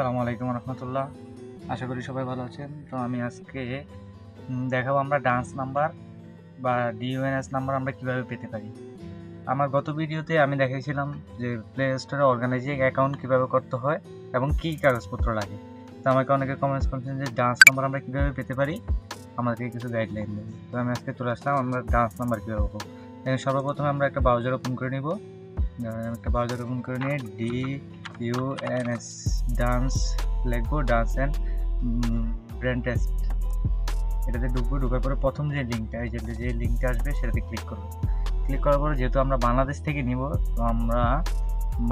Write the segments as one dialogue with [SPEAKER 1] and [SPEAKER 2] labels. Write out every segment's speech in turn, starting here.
[SPEAKER 1] সালামু আলাইকুম রহমতুল্লাহ। আশা করি সবাই ভালো আছেন। তো আমি আজকে দেখাবো আমরা ডান্স নাম্বার বা ডিউএনএস নাম্বার আমরা কীভাবে পেতে পারি। আমার গত ভিডিওতে আমি দেখিয়েছিলাম যে প্লে স্টোরে অর্গানাইজিং অ্যাকাউন্ট কীভাবে করতে হয় এবং কী কাগজপত্র লাগে। তো আমাকে অনেকে কমেন্টস করছেন যে ডান্স নাম্বার আমরা কীভাবে পেতে পারি? আমাদেরকে কিছু গাইডলাইন দেন। তো আমি আজকে চলে আসলাম আমরা ডান্স নাম্বার কীভাবে পাবো সর্বপ্রথমে আমরা একটা ব্রাউজার ওপেন করে নিব। একটা ব্রাউজার ওপেন করে নিয়ে D U N S DUNS লিখব ডান্স অ্যান্ড ব্র্যান্ড টেস্ট এটাতে ঢুকবো, ঢুকার পরে প্রথম যে লিঙ্কটা এই যে লিঙ্কটা আসবে সেটাতে ক্লিক করব। ক্লিক করার পরে যেহেতু আমরা বাংলাদেশ থেকে নিব, তো আমরা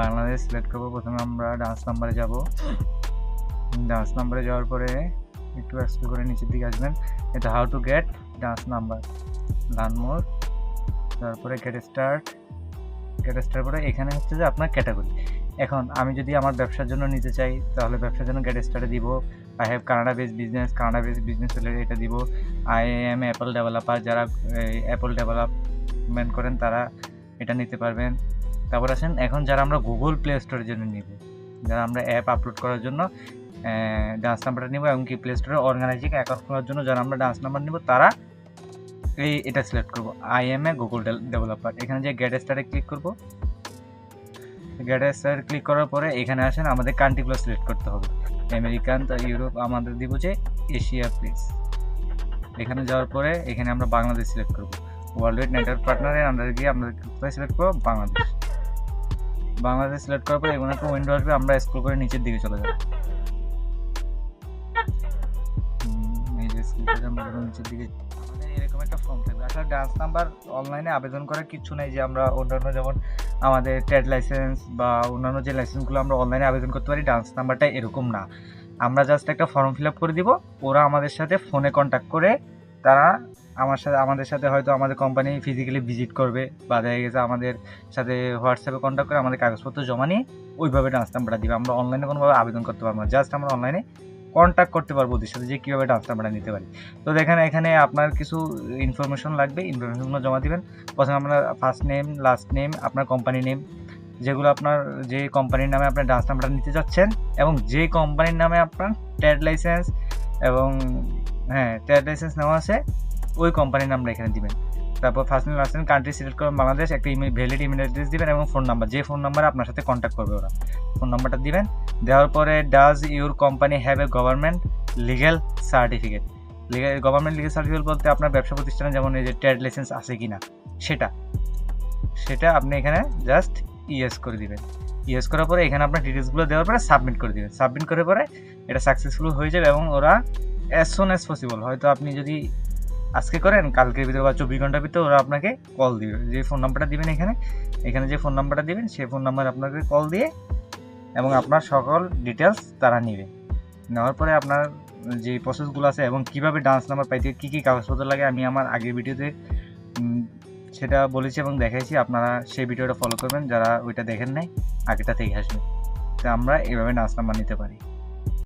[SPEAKER 1] বাংলাদেশ সিলেক্ট করব। প্রথমে আমরা ডান্স নাম্বারে যাব। ডান্স নাম্বারে যাওয়ার পরে একটু এক্সপ্লো করে নিচের দিকে আসবেন। এটা how to get DUNS number learn more তারপরে গেট স্টার্ট গেট স্টার্ট করে এখানে হচ্ছে যে আপনার ক্যাটাগরি এখন আমি যদি আমার ব্যবসার জন্য নিতে চাই, তাহলে ব্যবসার জন্য গেট স্টার্টে দিব। I have Canada base business Canada base business এটা দিব। আই এম অ্যাপল ডেভেলপার যারা অ্যাপল ডেভেলপমেন্ট করেন তারা এটা নিতে পারবেন। তারপর আসেন, এখন যারা আমরা গুগল প্লে স্টোরের জন্য নিব, যারা আমরা অ্যাপ আপলোড করার জন্য ডান্স নাম্বারটা নিব এবং কি প্লে স্টোরে অর্গানাইজিং অ্যাকাউন্ট খোলার জন্য যারা আমরা ডান্স নাম্বার নিব, তারা এই এটা সিলেক্ট করব। I am a Google developer এখানে যে গেট স্টারে ক্লিক করব গেট স্টার ক্লিক করার পরে এখানে আসেন, আমাদের কান্ট্রিগুলো সিলেক্ট করতে হবে। আমেরিকান তো ইউরোপ আমাদের দিব যে এশিয়া প্লিজ এখানে যাওয়ার পরে এখানে আমরা বাংলাদেশ সিলেক্ট করব। ওয়ার্ল্ড ওয়াইড নেটওয়ার্ক পার্টনারের আন্ডারে গিয়ে আমরা কোথায় সিলেক্ট করব? বাংলাদেশ বাংলাদেশ সিলেক্ট করার পরে এখানে একটা উইন্ডো আসবে, আমরা স্ক্রল করে নিচের দিকে চলে যাব। দিকে এরকম একটা ফর্ম থাকবে। আসলে ডান্স নাম্বার অনলাইনে আবেদন করার কিছু নাই যে আমরা অন্যান্য যেমন আমাদের ট্রেড লাইসেন্স বা অন্যান্য যে লাইসেন্সগুলো আমরা অনলাইনে আবেদন করতে পারি ডান্স নাম্বারটা এরকম না। আমরা জাস্ট একটা ফর্ম ফিল আপ করে দিব। ওরা আমাদের সাথে ফোনে কন্ট্যাক্ট করে তারা আমার সাথে আমাদের সাথে হয়তো আমাদের কোম্পানি ফিজিক্যালি ভিজিট করবে বা দেখা গেছে আমাদের সাথে হোয়াটসঅ্যাপে কন্ট্যাক্ট করে আমাদের কাগজপত্র জমা নিয়ে ওইভাবে ডান্স নাম্বারটা দিবে। আমরা অনলাইনে কোনোভাবে আবেদন করতে পারব না। জাস্ট আমরা অনলাইনে কন্ট্যাক্ট করতে পারব ওদের সাথে যে কীভাবে ডান্স নাম্বারটা নিতে পারি। তো দেখেন, এখানে আপনার কিছু ইনফরমেশন লাগবে ইনফরমেশনগুলো জমা দিবেন। প্রথমে আপনার ফার্স্ট নেম লাস্ট নেম আপনার কোম্পানি নেম যেগুলো আপনার যে কোম্পানির নামে আপনার ডান্স নাম্বারটা নিতে যাচ্ছেন এবং যে কোম্পানির নামে আপনার ট্রেড লাইসেন্স এবং হ্যাঁ ট্রেড লাইসেন্স নেওয়া আছে, ওই কোম্পানির নামটা এখানে দিবেন। তারপর first name last name country select করবেন বাংলাদেশ, একটা ইমেল ভ্যালিড ইমেল অ্যাড্রেস দিবেন এবং ফোন নাম্বার যে ফোন নাম্বারে আপনার সাথে কন্ট্যাক্ট করবে ওরা। ফোন নাম্বারটা দিবেন, দেওয়ার পরে does your company have a government legal certificate legal government legal certificate বলতে আপনার ব্যবসা প্রতিষ্ঠানে যেমন এই যে ট্রেড লাইসেন্স আছে কি না সেটা। সেটা আপনি এখানে জাস্ট ইয়েস করে দিবেন। ইয়েস করার পরে এখানে আপনার ডিটেলসগুলো দেওয়ার পরে সাবমিট করে দিবেন। সাবমিট করার পরে এটা সাকসেসফুল হয়ে যাবে এবং ওরা অ্যাজ সুন অ্যাজ পসিবল হয়তো আপনি যদি আজকে করেন, কালকের ভিতরে বা চব্বিশ ঘণ্টার ভিতরে ওরা আপনাকে কল দিবে। যে ফোন নাম্বারটা দিবেন এখানে এখানে যে ফোন নাম্বারটা দিবেন, সেই ফোন নাম্বার আপনাকে কল দিয়ে এবং আপনার সকল ডিটেলস তারা নেবে। নেওয়ার পরে আপনার যে প্রসেসগুলো আছে এবং কীভাবে ডান্স নাম্বার পাইতে কী কী কাগজপত্র লাগে, আমি আমার আগের ভিডিওতে সেটা বলেছি এবং দেখাইছি। আপনারা সেই ভিডিওটা ফলো করবেন, যারা ওইটা দেখেন নাই আগেটা থেকে আসবেন তো আমরা এভাবে ডান্স নাম্বার নিতে পারি।